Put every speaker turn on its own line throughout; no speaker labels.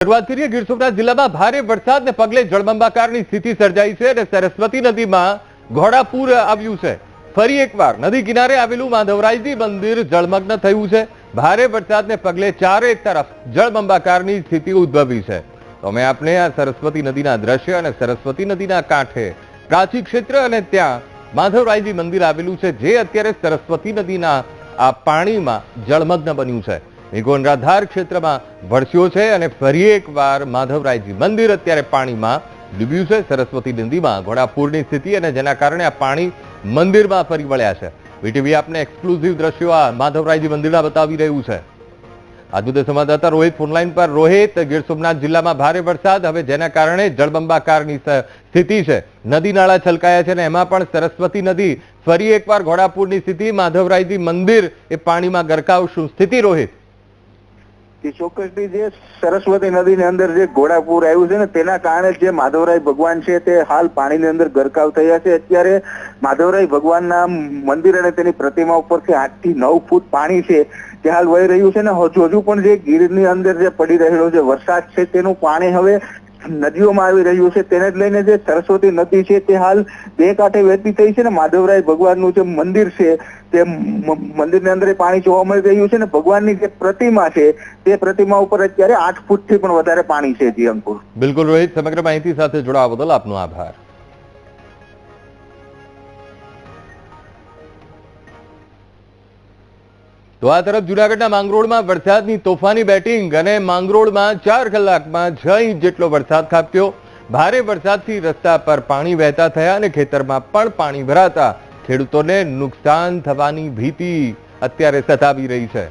શરૂઆત કરીએ ગીર સોમનાથ જિલ્લામાં ભારે વરસાદને પગલે જળબંબાકારની સ્થિતિ સર્જાઈ છે અને સરસ્વતી નદીમાં ઘોડાપૂર આવ્યું છે. ફરી એકવાર નદી કિનારે આવેલું માધવરાયજી મંદિર જળમગ્ન થયું છે. ભારે વરસાદને પગલે ચારે તરફ જળબંબાકારની સ્થિતિ ઉદ્ભવી છે. તો અમે આપણે આ સરસ્વતી નદીના દ્રશ્ય અને સરસ્વતી નદીના કાંઠે પ્રાચી ક્ષેત્ર અને ત્યાં માધવરાયજી મંદિર આવેલું છે, જે અત્યારે સરસ્વતી નદીના આ પાણીમાં જળમગ્ન બન્યું છે. નિગોનરાધાર ક્ષેત્રમાં વરસ્યો છે અને ફરી એકવાર માધવરાયજી મંદિર અત્યારે પાણીમાં ડૂબ્યું છે. સરસ્વતી નદીમાં ઘોડાપૂરની સ્થિતિ અને જેના કારણે આ પાણી મંદિરમાં ફરી વળ્યા છે. વીટીવી આપને એક્સક્લુઝિવ દ્રશ્યો આ માધવરાયજી મંદિરના બતાવી રહ્યું છે. આજુદે સંવાદદાતા રોહિત ફોનલાઈન પર. રોહિત, ગીર સોમનાથ જિલ્લામાં ભારે વરસાદ. હવે જેના કારણે જળબંબાકારની સ્થિતિ છે. નદી નાળા છલકાયા છે અને એમાં પણ સરસ્વતી નદી ફરી એકવાર ઘોડાપુરની સ્થિતિ. માધવરાયજી મંદિર એ પાણીમાં ગરકાવ શું સ્થિતિ, રોહિત?
કે ચોક્કસથી જે સરસ્વતી નદીની અંદર જે ઘોડાપુર આવ્યું છે ને, તેના કારણે જે માધવરાય ભગવાન છે તે હાલ પાણીની અંદર ગરકાવ થયા છે. અત્યારે માધવરાય ભગવાનના મંદિર અને તેની પ્રતિમા ઉપરથી આઠથી નવ ફૂટ પાણી છે તે હાલ વહી રહ્યું છે ને, હજુ હજુ પણ જે ગીરની અંદર જે પડી રહેલો જે વરસાદ છે તેનું પાણી હવે નદીઓમાં આવી રહ્યું છે, તેને જ લઈને જે સરસ્વતી નદી છે, તે હાલ બે કાંઠે વહેતી થઈ છે ને માધવરાય ભગવાનનું જે મંદિર છે, તે મંદિરની અંદર પાણી જોવા મળી રહ્યું છે ને ભગવાનની જે પ્રતિમા છે, તે પ્રતિમા ઉપર અત્યારે આઠ ફૂટથી પણ વધારે પાણી છે જી અંકુર.
બિલકુલ રોહિત, સમગ્ર માહિતી સાથે જોડાવા બદલ આપનો આભાર. તો આ તરફ જુનાગઢના માંગરોળમાં વરસાદની તોફાની બેટિંગ અને માંગરોળમાં ચાર કલાકમાં છ ઇંચ જેટલો વરસાદ ખાબક્યો. ભારે વરસાદથી રસ્તા પર પાણી વહેતા થયા અને ખેતરમાં પણ પાણી ભરાતા ખેડૂતોને નુકસાન થવાની ભીતિ અત્યારે સતાવી રહી છે.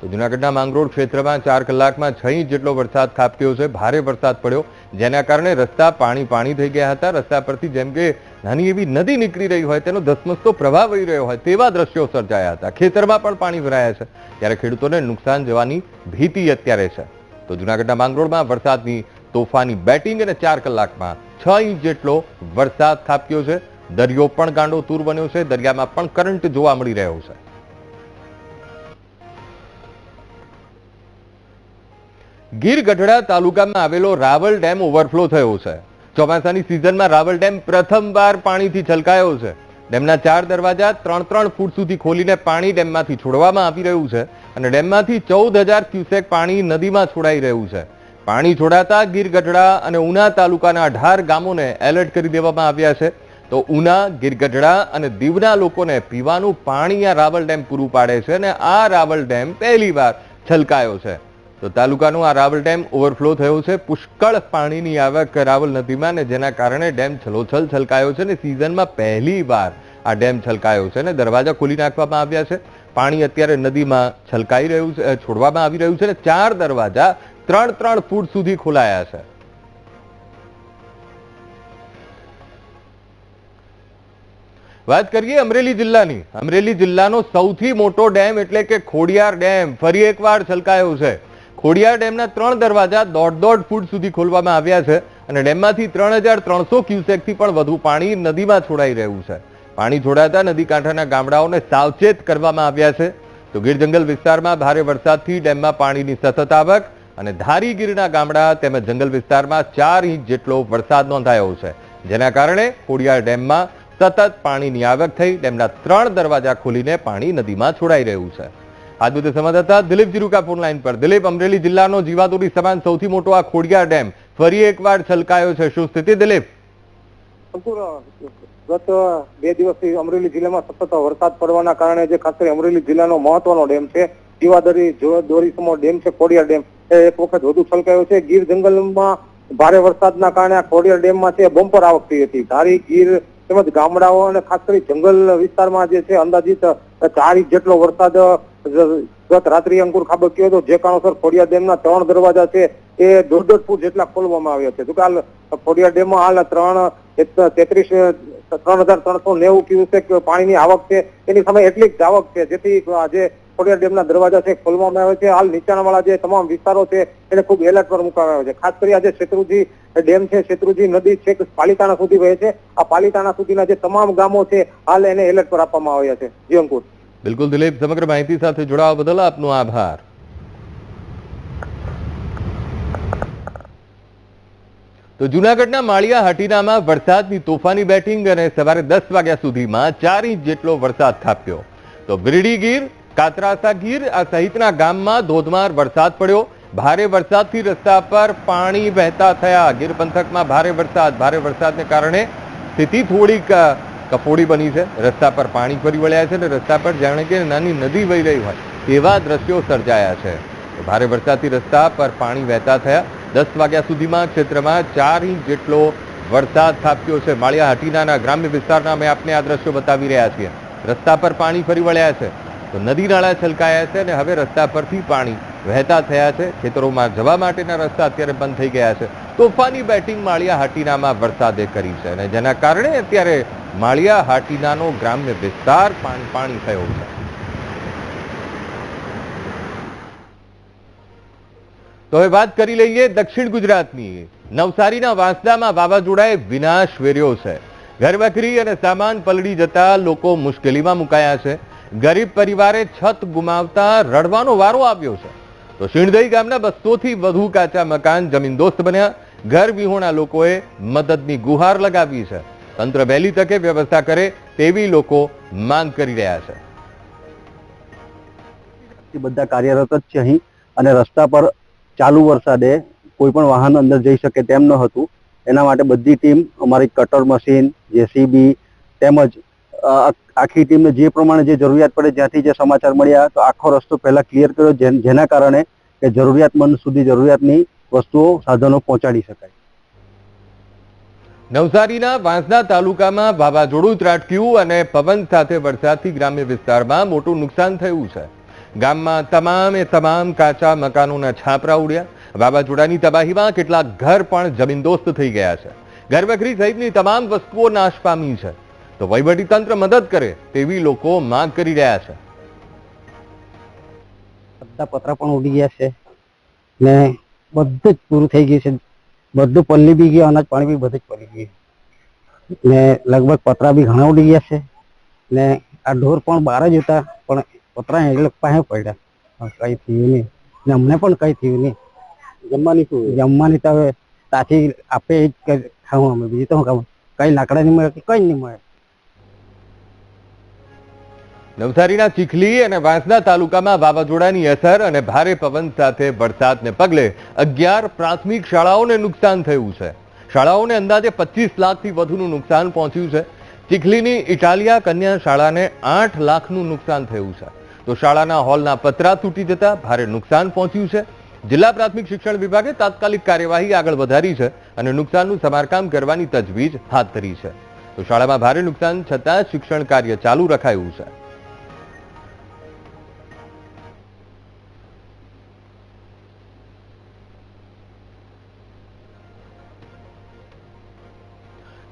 તો જુનાગઢના માંગરોળ ક્ષેત્રમાં ચાર કલાકમાં છ ઇંચ જેટલો વરસાદ ખાબક્યો છે. ભારે વરસાદ પડ્યો, જેના કારણે રસ્તા પાણી પાણી થઈ ગયા હતા. રસ્તા પરથી જેમ કે નાની એવી નદી નીકળી રહી હોય, તેનો ધસમસતો પ્રવાહ વહી રહ્યો હોય, તેવા દ્રશ્યો સર્જાયા હતા. ખેતરમાં પણ પાણી ભરાયા છે. ત્યારે ખેડૂતોને નુકસાન જવાની ભીતિ અત્યારે છે. તો જુનાગઢના માંગરોળમાં વરસાદની તોફાની બેટિંગ અને ચાર કલાકમાં છ ઇંચ જેટલો વરસાદ થાપ્યો છે. દરિયો પણ ગાંડો તૂર બન્યો છે. દરિયામાં પણ કરંટ જોવા મળી રહ્યો છે. ગીર ગઢડા તાલુકામાં આવેલો રાવલ ડેમ ઓવરફ્લો થયો છે. ચોમાસાની સિઝનમાં રાવલ ડેમ પ્રથમવાર પાણીથી છલકાયો છે. ડેમના ચાર દરવાજા ત્રણ ત્રણ ફૂટ સુધી ખોલીને પાણી ડેમમાંથી છોડવામાં આવી રહ્યું છે અને ડેમમાંથી ચૌદ હજાર ક્યુસેક પાણી નદીમાં છોડાઈ રહ્યું છે. પાણી છોડાતા ગીર ગઢડા અને ઉના તાલુકાના અઢાર ગામોને એલર્ટ કરી દેવામાં આવ્યા છે. તો ઉના ગીર ગઢડા અને દીવના લોકોને પીવાનું પાણી આ રાવલ ડેમ પૂરું પાડે છે અને આ રાવલ ડેમ પહેલીવાર છલકાયો છે. તો તાલુકાનું આ રાવલ ડેમ ઓવરફ્લો થયો છે. પુષ્કળ પાણીની આવક રાવલ નદીમાં ને જેના કારણે ડેમ છલોછલ છલકાયો છે ને સિઝનમાં પહેલી વાર આ ડેમ છલકાયો છે ને દરવાજા ખોલી નાખવામાં આવ્યા છે. પાણી અત્યારે નદીમાં છલકાઈ રહ્યું છે છોડવામાં આવી રહ્યું છે ને ચાર દરવાજા ત્રણ ત્રણ ફૂટ સુધી ખોલાયા છે. વાત કરીએ અમરેલી જિલ્લાની. અમરેલી જિલ્લાનો સૌથી મોટો ડેમ એટલે કે ખોડિયાર ડેમ ફરી એકવાર છલકાયો છે. ખોડિયાર ડેમના ત્રણ દરવાજા દોઢ દોઢ ફૂટ સુધી ખોલવામાં આવ્યા છે અને ડેમમાંથી ત્રણ હજાર ત્રણસો ક્યુસેકથી પણ વધુ પાણી નદીમાં છોડાઈ રહ્યું છે. પાણી છોડાતા નદી કાંઠાના ગામડાઓને સાવચેત કરવામાં આવ્યા છે. તો ગીર જંગલ વિસ્તારમાં ભારે વરસાદથી ડેમમાં પાણીની સતત આવક અને ધારી ગીરના ગામડા તેમજ જંગલ વિસ્તારમાં ચાર ઇંચ જેટલો વરસાદ નોંધાયો છે. જેના કારણે ખોડિયાર ડેમમાં સતત પાણીની આવક થઈ ડેમના ત્રણ દરવાજા ખોલીને પાણી નદીમાં છોડાઈ રહ્યું છે. આજ સંવાદદાતા દિલીપ જીરુકા ફોન પર. દિલીપ, અમરેલી જિલ્લાનો જીવાદોરી સમાન સૌથી મોટો આ ખોડિયાર ડેમ ફરી એકવાર છલકાયો છે. શું સ્થિતિ દિલીપ?
ગત બે દિવસથી અમરેલી જિલ્લામાં સતત વરસાદ પડવાના કારણે જે ખાસ કરી અમરેલી જિલ્લાનો મહત્વનો ડેમ છે, જીવાદરી દોરીસમો ડેમ છે, ખોડિયાર ડેમ, એ એક વખત વધુ છલકાયો છે. ગીર જંગલમાં ભારે વરસાદના કારણે આ ખોડિયાર ડેમમાં છે, બમ્પર આવક થઈ હતી. ધારી ગીર તેમજ ગામડાઓ અને ખાસ કરી જંગલ વિસ્તારમાં જે છે, અંદાજિત ચાર ઇંચ જેટલો વરસાદ ગત રાત્રિ અંકુર ખાબક્યો હતો. જે કારણોસર ખોડિયાર ડેમના ત્રણ દરવાજા છે, એ દોઢ દોઢ ફૂટ જેટલા ખોલવામાં આવ્યા છે. જોકે હાલ ખોડિયાર ડેમમાં હાલ ત્રણ તેત્રીસ, ત્રણ હજાર ત્રણસો નેવું ક્યુસેક પાણીની આવક છે. એની સામે એટલી જ આવક છે, જેથી આ જે ખોડિયાર ડેમના દરવાજા છે, ખોલવામાં આવે છે. હાલ નીચાણવાળા જે તમામ વિસ્તારો છે, એને ખૂબ એલર્ટ પર મૂકવામાં આવે છે. ખાસ કરી આજે શેત્રુજી ડેમ છે, શેત્રુજી નદી છેક પાલિતાણા સુધી વહે છે. આ પાલિતાણા સુધીના જે તમામ ગામો છે, હાલ એને એલર્ટ પર આપવામાં આવ્યા છે. જી
બિલકુલ દિલીપ, સમગ્ર માહિતી સાથે જોડાવા બદલ આપનો આભાર. તો જૂનાગઢના માળિયા હાટીનામાં વરસાદની તોફાની બેટિંગ અને સવારે દસ વાગ્યા સુધીમાં ચાર ઇંચ જેટલો વરસાદ થાપ્યો. તો ગીર કાતરાસા ગીર સહિતના ગામમાં ધોધમાર વરસાદ પડ્યો. ભારે વરસાદથી રસ્તા પર પાણી વહેતા થયા. ગીર પંથકમાં ભારે વરસાદ. ભારે વરસાદને કારણે સ્થિતિ થોડીક કપોડી બની છે. રસ્તા પર પાણી ફરી વળ્યા છે અને રસ્તા પર જાણે કે નાની નદી વહી રહી હોય તેવા દ્રશ્યો સર્જાયા છે. ભારે વરસાદથી રસ્તા પર પાણી વહેતા થયા. દસ વાગ્યા સુધીમાં ક્ષેત્રમાં ચાર ઇંચ જેટલો વરસાદ થાપ્યો છે. માળિયા હટીનાના ગ્રામ્ય વિસ્તારના અમે આપને આ દ્રશ્યો બતાવી રહ્યા છીએ. રસ્તા પર પાણી ફરી વળ્યા છે. તો નદી નાળા છલકાયા છે અને હવે રસ્તા પરથી પાણી વહેતા થયા છે. ખેતરોમાં જવા માટેના રસ્તા અત્યારે બંધ થઈ ગયા છે. તોફાની બેટિંગ માળિયા હાટીનામાં વરસાદે કરી છે અને જેના કારણે અત્યારે માળિયા હાટીનાનો ગ્રામ્ય વિસ્તાર પાણી થયો છે. તો હવે વાત કરી લઈએ દક્ષિણ ગુજરાતની. નવસારીના વાંસદામાં વાવાઝોડાએ વિનાશ વેર્યો છે. ઘરવખરી અને સામાન પલળી જતા લોકો મુશ્કેલીમાં મુકાયા છે. ગરીબ પરિવારે છત ગુમાવતા રડવાનો વારો આવ્યો છે. તો શીણદઈ ગામના બસોથી વધુ કાચા મકાન જમીનદોસ્ત બન્યા. ઘર વિહોણા લોકોએ મદદની ગુહાર લગાવી છે. તંત્ર વહેલી તકે વ્યવસ્થા કરે તેવી લોકો માંગ કરી રહ્યા છે.
બધા કાર્યરત જ છે અહીં અને રસ્તા પર ચાલુ વરસાદે કોઈ પણ વાહન અંદર જઈ શકે તેમ ન હતું. એના માટે બધી ટીમ, અમારી કટર મશીન, જેસીબી તેમજ આખી ટીમને જે પ્રમાણે જે જરૂરિયાત પડે જ્યાંથી જે સમાચાર મળ્યા, તો આખો રસ્તો પહેલા ક્લિયર કર્યો જેના કારણે કે જરૂરિયાતમંદ સુધી જરૂરિયાતની વસ્તુઓ સાધનો પહોંચાડી શકાય.
નવસારીના વાંસદા તાલુકામાં વાવાઝોડું ત્રાટક્યું અને પવન સાથે વરસાદથી ગ્રામ્ય વિસ્તારમાં મોટું નુકસાન થયું છે. ગામમાં તમામે તમામ કાચા મકાનોના છાપરા ઉડ્યા. વાવાઝોડાની તબાહીમાં કેટલાક ઘર પણ જમીનદોસ્ત થઈ ગયા છે. ઘરવખરી સહિતની તમામ વસ્તુઓ નાશ પામી છે. તો વહીવટીતંત્ર મદદ કરે તેવી લોકો માંગ કરી રહ્યા છે.
બધા પતરા પણ ઉડી ગયા છે ને બધું જ પૂરું થઈ ગયું છે. બધું પલ્લી બી ગયું અનાજ પાણી બી બધું જ પડી ગયું ને લગભગ પતરા બી ઘણા ઉડી ગયા છે ને આ ઢોર પણ બહાર જ હતા પણ પતરા એ લોકો પાસે પડ્યા. કઈ થયું નહીં. ને અમને પણ કઈ થયું નહીં.
જમવાની શું
જમવાની તો હવે તાથી આપે એ જ ખાવું અમે. બીજું તો શું ખાવું? કઈ લાકડા નહીં મળે કે કઈ નહીં મળે?
નવસારીના ચીખલી અને વાંસદા તાલુકામાં વાવાઝોડાની અસર અને ભારે પવન સાથે વરસાદને પગલે અગિયાર પ્રાથમિક શાળાઓને નુકસાન થયું છે. શાળાઓને અંદાજે પચીસ લાખથી વધુનું નુકસાન પહોંચ્યું છે. ચીખલીની ઇટાલિયા કન્યા શાળાને આઠ લાખનું નુકસાન થયું છે. તો શાળાના હોલના પતરા તૂટી જતા ભારે નુકસાન પહોંચ્યું છે. જિલ્લા પ્રાથમિક શિક્ષણ વિભાગે તાત્કાલિક કાર્યવાહી આગળ વધારી છે અને નુકસાનનું સમારકામ કરવાની તજવીજ હાથ ધરી છે. તો શાળામાં ભારે નુકસાન છતાં શિક્ષણ કાર્ય ચાલુ રખાયું છે.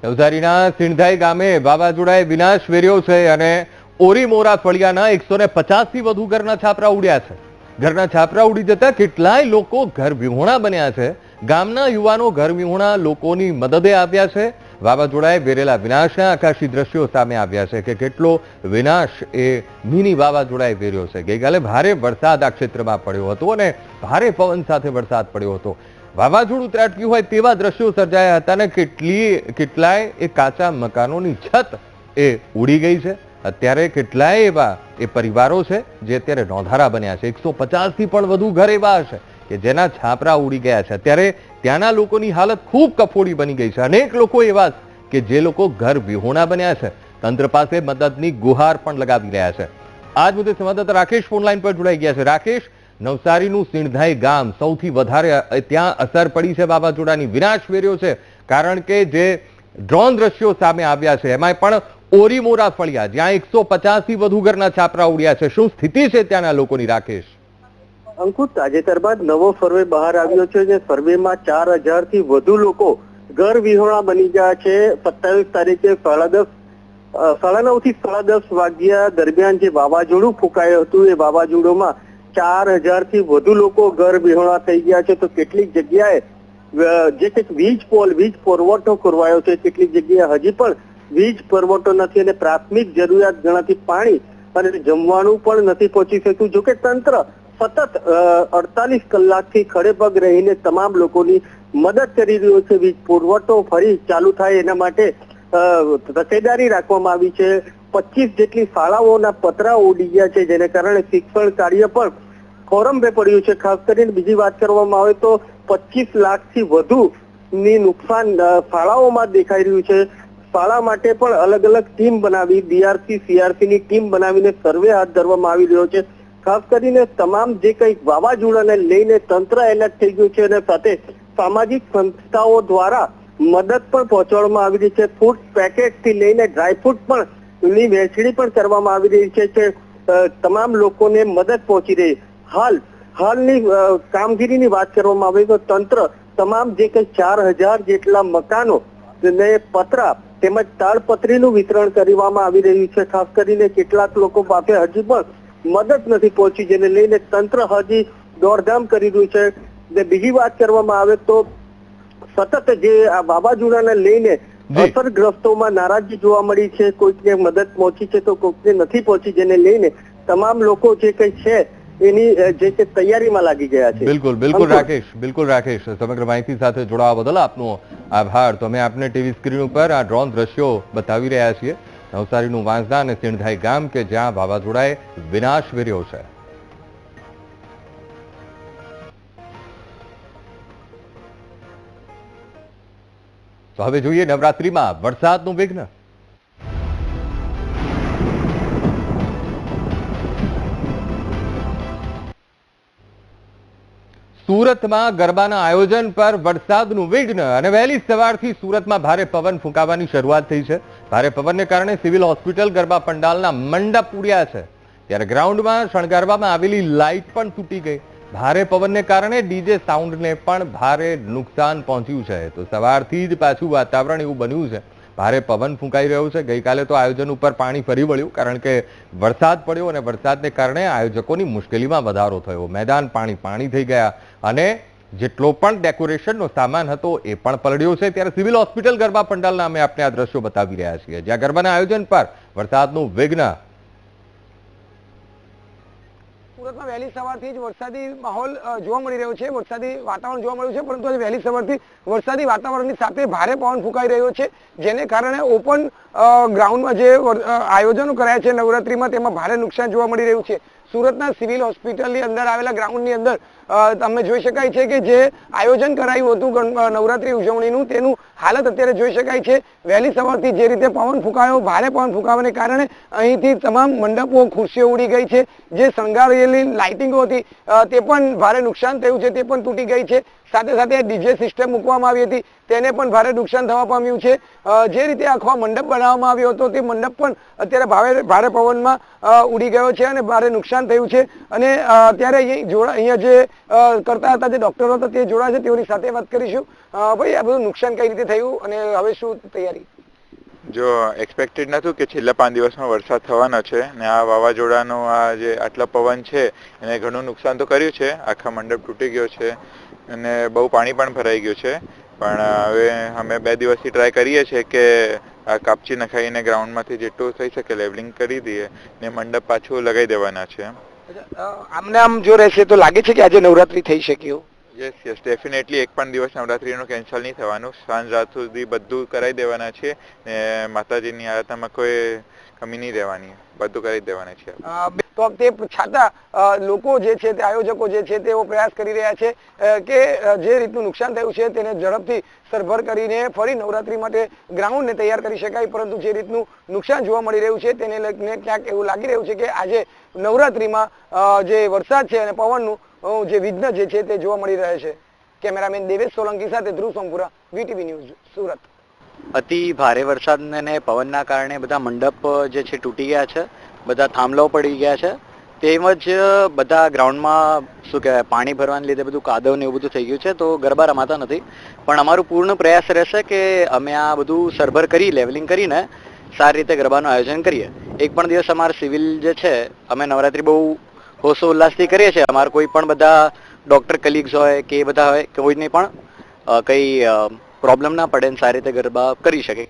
નવસારીના સિંધાઈ ગામે વાવાઝોડાએ વિનાશ વેર્યો છે અને ઓરીમોરા ફળિયાના એકસો ને પચાસથી વધુ ઘરના છાપરા ઉડ્યા છે. ઘરના છાપરા ઉડી જતા કેટલાય લોકો ઘર વિહોણા બન્યા છે. ગામના યુવાનો ઘર વિહોણા લોકોની મદદે આવ્યા છે. વાવાઝોડાએ વેરેલા વિનાશના આકાશી દ્રશ્યો સામે આવ્યા છે કે કેટલો વિનાશ એ મિની વાવાઝોડાએ વેર્યો છે. ગઈકાલે ભારે વરસાદ આ ક્ષેત્રમાં પડ્યો હતો અને ભારે પવન સાથે વરસાદ પડ્યો હતો. વાવાઝોડું ત્રાટક્યું હોય તેવા દ્રશ્યો સર્જાયા હતા અને કેટલી કેટલાય એ કાચા મકાનોની છત એ ઉડી ગઈ છે. અત્યારે કેટલાય એવા એ પરિવારો છે જે અત્યારે નોંધારા બન્યા છે. એકસો પચાસથી પણ વધુ ઘર એવા હશે કે જેના છાપરા ઉડી ગયા છે. અત્યારે ત્યાંના લોકોની હાલત ખૂબ કફોડી બની ગઈ છે. અનેક લોકો એવા કે જે લોકો ઘર વિહોણા બન્યા છે. તંત્ર પાસે મદદની ગુહાર પણ લગાવી રહ્યા છે. આજ મુદ્દે સંવાદદાતા રાકેશ ફોનલાઈન પર જોડાઈ ગયા છે. રાકેશ નવસારીનું સિણધાઈ ગામ સૌથી વધારે ત્યાં અસર પડી છે વાવાઝોડાની. વિનાશ વેર્યો છે. કારણ કે જે ડ્રોન દ્રશ્યો સામે આવ્યા છે એમાં પણ ઓરીમોરા ફળિયા, જ્યાં એકસો થી વધુ ઘરના છાપરા ઉડ્યા છે. શું સ્થિતિ છે ત્યાંના લોકોની, રાકેશ?
અંકુર તાજેતર બાદ નવો સર્વે બહાર આવ્યો છે જે સર્વેમાં ચાર હજારથી વધુ લોકો ઘર વિહોણા બની ગયા છે. સત્તાવીસ તારીખે સાડા દસ સાડા નવથી સાડા દસ વાગ્યા દરમિયાન જે વાવાઝોડું ફૂંકાયું હતું, એ વાવાઝોડુંમાં ચાર હજારથી વધુ લોકો ઘર બિહોણા થઈ ગયા છે. તો કેટલીક જગ્યાએ જે કંઈક વીજ પોલ, વીજ પુરવઠો કરવાયો છે, કેટલીક જગ્યાએ હજી પણ વીજ પુરવઠો નથી અને પ્રાથમિક જરૂરિયાત ગણાતી પાણી અને જમવાનું પણ નથી પહોંચી શક્યું. જોકે તંત્ર સતત અડતાલીસ કલાકથી ખડેપગ રહીને તમામ લોકોની મદદ કરી રહ્યો છે. વીજ પુરવઠો ફરી ચાલુ થાય એના માટે તકેદારી રાખવામાં આવી છે. પચીસ જેટલી શાળાઓના પતરા ઉડી ગયા છે, જેને કારણે શિક્ષણ કાર્ય પણ ખોરંભે પડ્યું છે. ખાસ કરીને બીજી વાત કરવામાં આવે તો પચીસ લાખથી વધુ ની નુકસાન શાળાઓમાં દેખાઈ રહ્યું છે. શાળા માટે પણ અલગ અલગ ટીમ બનાવી બીઆરસી સીઆરસી ની ટીમ બનાવીને સર્વે હાથ ધરવામાં આવી રહ્યો છે. ખાસ કરીને તમામ જે કંઈ વાવાઝોડાને લઈને તંત્ર એલર્ટ થઈ ગયું છે અને સાથે સામાજિક સંસ્થાઓ દ્વારા મદદ પણ પહોંચાડવામાં આવી રહી છે. ફૂડ પેકેટથી લઈને ડ્રાયફ્રૂટ પણ ની વહેંચણી પણ કરવામાં આવી રહી છે તમામ લોકોને મદદ પહોંચી રહી. હાલ હાલની કામગીરીની વાત કરવામાં આવે તો તંત્ર તમામ જે કંઈ ચાર હજાર જેટલા મકાનો ને પતરા તેમજ તાડપત્રીનું વિતરણ કરવામાં આવી રહ્યું છે ખાસ કરીને કેટલાક લોકો પાસે હજી પણ મદદ નથી પહોંચી જેને લઈને તંત્ર હજી દોડધામ કરી રહ્યું છે ને બીજી વાત કરવામાં આવે તો સતત જે આ વાવાઝોડાને લઈને. અસરગ્રસ્તોમાં નારાજગી જોવા મળી છે કોઈકને મદદ પહોંચી છે તો કોઈકને નથી પહોંચી જેને લઈને તમામ લોકો જે કઈ છે એની જે છે તૈયારીમાં લાગી ગયા છે.
બિલકુલ બિલકુલ રાકેશ બિલકુલ રાકેશ સમગ્ર માહિતી સાથે જોડાવા બદલ આપનો આભાર. તો અમે આપને ટીવી સ્ક્રીન ઉપર આ ડ્રોન દ્રશ્યો બતાવી રહ્યા છીએ. નવસારીનું વાંસદા અને સિણધાઈ ગામ કે જ્યાં વાવાઝોડાએ વિનાશ વેર્યો છે. તો હવે જોઈએ નવરાત્રીમાં વરસાદનું વિઘ્ન. સુરતમાં ગરબાના આયોજન પર વરસાદનું વિઘ્ન અને વહેલી સવારથી સુરતમાં ભારે પવન ફૂંકાવાની શરૂઆત થઈ છે. ભારે પવનને કારણે સિવિલ હોસ્પિટલ ગરબા પંડાલના મંડપ ઉડ્યા છે. ત્યારે ગ્રાઉન્ડમાં શણગારવામાં આવેલી લાઇટ પણ તૂટી ગઈ. ભારે પવનને કારણે ડીજે સાઉન્ડને પણ ભારે નુકસાન પહોંચ્યું છે. તો સવારથી જ પાછું વાતાવરણ એવું બન્યું છે. ભારે પવન ફૂંકાઈ રહ્યો છે. ગઈકાલે તો આયોજન ઉપર પાણી ફરી વળ્યું, કારણ કે વરસાદ પડ્યો અને વરસાદને કારણે આયોજકોની મુશ્કેલીમાં વધારો થયો. મેદાન પાણી પાણી થઈ ગયા અને જેટલો પણ ડેકોરેશનનો સામાન હતો એ પણ પલળ્યો છે. ત્યારે સિવિલ હોસ્પિટલ ગરબા પંડાલના અમે આપને આ દ્રશ્યો બતાવી રહ્યા છીએ. જ્યાં ગરબાના આયોજન પર વરસાદનું વિઘ્ન
સુરતમાં વહેલી સવારથી જ વરસાદી માહોલ જોવા મળી રહ્યો છે. વરસાદી વાતાવરણ જોવા મળ્યું છે, પરંતુ આજે વહેલી સવારથી વરસાદી વાતાવરણની સાથે ભારે પવન ફૂંકાઈ રહ્યો છે, જેને કારણે ઓપન ગ્રાઉન્ડમાં જે આયોજનો કરાયા છે નવરાત્રીમાં, તેમાં ભારે નુકસાન જોવા મળી રહ્યું છે. સુરતના સિવિલ હોસ્પિટલની અંદર આવેલા ગ્રાઉન્ડની અંદર તમે જોઈ શકાય છે કે જે આયોજન કરાયું હતું નવરાત્રી ઉજવણીનું, તેનું હાલત અત્યારે જોઈ શકાય છે. વહેલી સવારથી જે રીતે પવન ફૂંકાયો, ભારે પવન ફૂંકાવાને કારણે અહીંથી તમામ મંડપો ખુરશીઓ ઉડી ગઈ છે. જે શણગારેલી લાઇટિંગો હતી તે પણ ભારે નુકસાન થયું છે, તે પણ તૂટી ગઈ છે. સાથે સાથે ડીજે સિસ્ટમ મૂકવામાં આવી હતી. તેને પણ ભારે નુકસાન થવા પામ્યું છે. જે રીતે આખો મંડપ બનાવવામાં આવ્યો હતો, તે મંડપ પણ અત્યારે ભારે ભારે પવનમાં ઉડી ગયો છે અને ભારે નુકસાન થયું છે. અને જોડા, અહીંયા જે કરતા હતા, જે ડોક્ટરો હતા, તે જોડા છે, તેઓની સાથે વાત કરીશું. ભાઈ, આ બધું નુકસાન કઈ રીતે થયું અને હવે શું તૈયારી?
જો એક્સપેક્ટેડ નહોતું કે છેલ્લા પાંચ દિવસમાં વરસાદ થવાનો છે ને આ વાવાઝોડાનો આ જે આટલા પવન છે, એને ઘણું નુકસાન તો કર્યું છે. આખા મંડપ તૂટી ગયો છે. અને બહુ પાણી પણ ભરાઈ ગયું છે. પણ હવે અમે બે દિવસથી ટ્રાય કરીએ છીએ કે આ કાપચી નખાઈને ગ્રાઉન્ડમાંથી જેટલું થઈ શકે લેવલિંગ કરી દઈએ ને મંડપ પાછું લગાવી દેવાના છે.
આમને આમ જો રહેશે તો લાગે છે કે આજે નવરાત્રી થઈ શકે એવું
યસ યસ ડેફિનેટલી એક પણ દિવસ નવરાત્રીનું કેન્સલ નહીં થવાનું. સાંજ રાત સુધી બધું કરાવી દેવાના છે ને માતાજીની આરાધનામાં કોઈ કમી નહીં રહેવાની. બધું કરી દેવાના છે.
તો તે છતાં લોકો જે છે તે, આયોજકો જે છે તેઓ પ્રયાસ કરી રહ્યા છે કે જે રીતનું નુકસાન થયું છે તેને ઝડપથી સરભર કરીને ફરી નવરાત્રી માટે ગ્રાઉન્ડને તૈયાર કરી શકાય, પરંતુ જે રીતનું નુકસાન જોવા મળી રહ્યું છે તેને લઈને ક્યાંક એવું લાગી રહ્યું છે કે આજે નવરાત્રીમાં જે વરસાદ છે અને પવનનું જે વિઘ્ન જે છે તે જોવા મળી રહે છે. કેમેરામેન દેવેશ સોલંકી સાથે ધ્રુવ સોમપુરા, વીટીવી ન્યૂઝ, સુરત.
અતિ ભારે વરસાદને ને પવનના કારણે બધા મંડપ જે છે, તૂટી ગયા છે. બધા થાંભલાઓ પડી ગયા છે. તેમજ બધા ગ્રાઉન્ડમાં, શું કહેવાય, પાણી ભરવાને લીધે બધું કાદવ ને એવું બધું થઈ ગયું છે. તો ગરબા રમાતા નથી. પણ અમારું પૂર્ણ પ્રયાસ રહેશે કે અમે આ બધું સરભર કરી, લેવલિંગ કરીને સારી રીતે ગરબાનું આયોજન કરીએ. એક પણ દિવસ અમારા સિવિલ જે છે, અમે નવરાત્રી બહુ હોસો ઉલ્લાસથી કરીએ છીએ. અમારે કોઈ પણ બધા ડૉક્ટર કલીગ્સ હોય કે એ બધા હોય કોઈને પણ કંઈ પ્રોબ્લેમ ના પડે ને સારી રીતે ગરબા કરી શકે.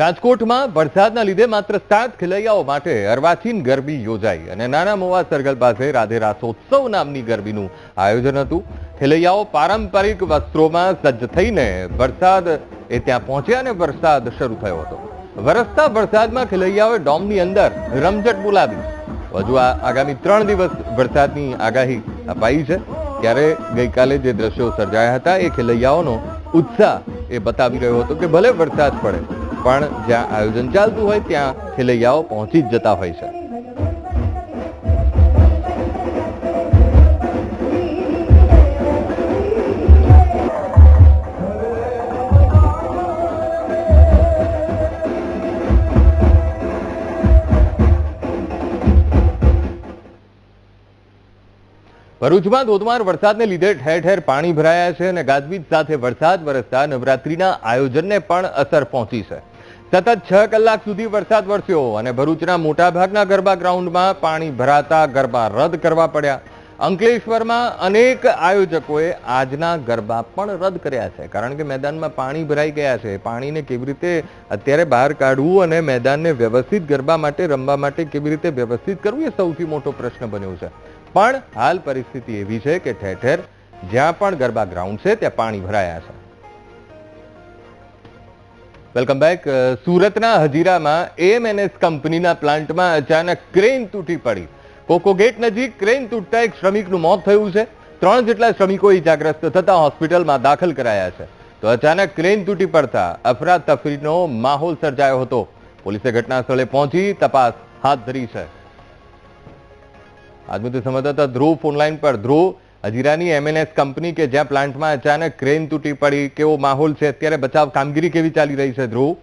રાજકોટમાં વરસાદના લીધે માત્ર સાત ખેલૈયાઓ માટે અર્વાચીન ગરબી યોજાઈ અને નાના મોવા સર્કલ પાસે રાધે રાસોત્સવ નામની ગરબીનું આયોજન હતું. ખેલૈયાઓ પારંપરિક વસ્ત્રોમાં સજ્જ થઈને વરસાદ એ ત્યાં પહોંચ્યા અને વરસાદ શરૂ થયો હતો. વરસતા વરસાદમાં ખેલૈયાઓએ ડોમની અંદર રમઝટ બોલાવી. હજુ આગામી ત્રણ દિવસ વરસાદની આગાહી અપાઈ છે. ત્યારે ગઈકાલે જે દ્રશ્યો સર્જાયા હતા એ ખેલૈયાઓનો ઉત્સાહ એ બતાવી રહ્યો હતો કે ભલે વરસાદ પડે પણ જ્યાં આયોજન ચાલતું હોય ત્યાં ખેલૈયાઓ પહોંચી જતા હોય છે. ભરૂચમાં ધોધમાર વરસાદને લીધે ઠેર ઠેર પાણી ભરાયા છે અને ગાજવીજ સાથે વરસાદ વરસતા નવરાત્રીના આયોજનને પણ અસર પહોંચી છે. સતત છ કલાક સુધી વરસાદ વરસ્યો અને ભરૂચના મોટાભાગના ગરબા ગ્રાઉન્ડમાં પાણી ભરાતા ગરબા રદ કરવા પડ્યા. અંકલેશ્વરમાં અનેક આયોજકોએ આજના ગરબા પણ રદ કર્યા છે. કારણ કે મેદાનમાં પાણી ભરાઈ ગયા છે. પાણીને કેવી રીતે અત્યારે બહાર કાઢવું અને મેદાનને વ્યવસ્થિત ગરબા માટે, રમવા માટે કેવી રીતે વ્યવસ્થિત કરવું એ સૌથી મોટો પ્રશ્ન બન્યો છે. પણ હાલ પરિસ્થિતિ એવી છે કે ઠેર ઠેર જ્યાં પણ ગરબા ગ્રાઉન્ડ છે, ત્યાં પાણી ભરાયા છે. Welcome back. સુરતના હજીરામાં એએમએનએસ કંપનીના પ્લાન્ટમાં અચાનક ક્રેન તૂટી પડી. ગેટ નજીક ક્રેન તૂટતા એક શ્રમિકનું મોત થયું છે. ત્રણ જેટલા શ્રમિકો ઇજાગ્રસ્ત થતા હોસ્પિટલમાં દાખલ કરાયા છે. તો અચાનક ક્રેન તૂટી પડતા અફરાતફરીનો માહોલ સર્જાયો હતો. પોલીસે ઘટના સ્થળે પહોંચી તપાસ હાથ ધરી છે. આજનું સંવાદદાતા ધ્રુવ ફોનલાઈન પર. ધ્રુવ હજીરાની એમએનએસ કંપની કે જ્યાં પ્લાન્ટમાં અચાનક ક્રેન તૂટી પડી, કેવો માહોલ છે? અત્યારે બચાવ કામગીરી કેવી ચાલી રહી છે, ધ્રુવ?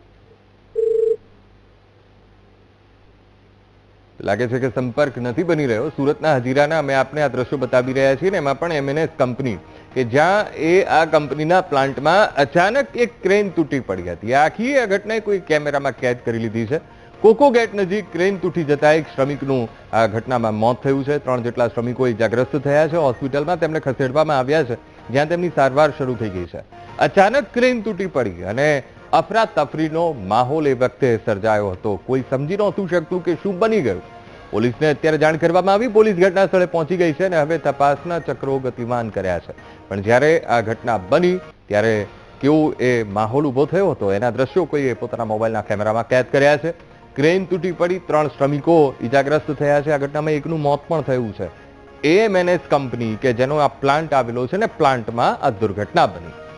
લાગે છે કે સંપર્ક નથી બની રહ્યો. સુરતના હજીરાના અમે આપને આ દ્રશ્યો બતાવી રહ્યા છીએ ને એમાં પણ એમએનએસ કંપની કે જ્યાં એ આ કંપનીના પ્લાન્ટમાં અચાનક એક ક્રેન તૂટી પડી હતી. આખી આ ઘટનાએ કોઈ કેમેરામાં કેદ કરી લીધી છે. કોકો ગેટ નજીક ક્રેન તૂટી જતા એક શ્રમિકનું આ ઘટનામાં મોત થયું છે. ત્રણ જેટલા શ્રમિકો ઇજાગ્રસ્ત થયા છે. હોસ્પિટલમાં તેમને ખસેડવામાં આવ્યા છે. જ્યાં તેમની સારવાર શરૂ થઈ ગઈ છે. અચાનક ક્રેન તૂટી પડી અને અફરાતફરીનો માહોલ એ વખતે સર્જાયો હતો. કોઈ સમજી નહોતું શકતું કે શું બની ગયું. પોલીસને અત્યારે જાણ કરવામાં આવી. પોલીસ ઘટના સ્થળે પહોંચી ગઈ છે અને હવે તપાસના ચક્રો ગતિમાન કર્યા છે. પણ જ્યારે આ ઘટના બની, ત્યારે કેવું એ માહોલ ઊભો થયો હતો? એના દ્રશ્યો કોઈએ પોતાના મોબાઈલના કેમેરામાં કેદ કર્યા છે. ક્રેન તૂટી પડી, ત્રણ શ્રમિકો ઇજાગ્રસ્ત થયા છે. આ ઘટનામાં એકનું મોત પણ થયું છે. એએમએનએસ કંપની કે જેનો આ પ્લાન્ટ આવેલો છે ને પ્લાન્ટમાં આ દુર્ઘટના બની.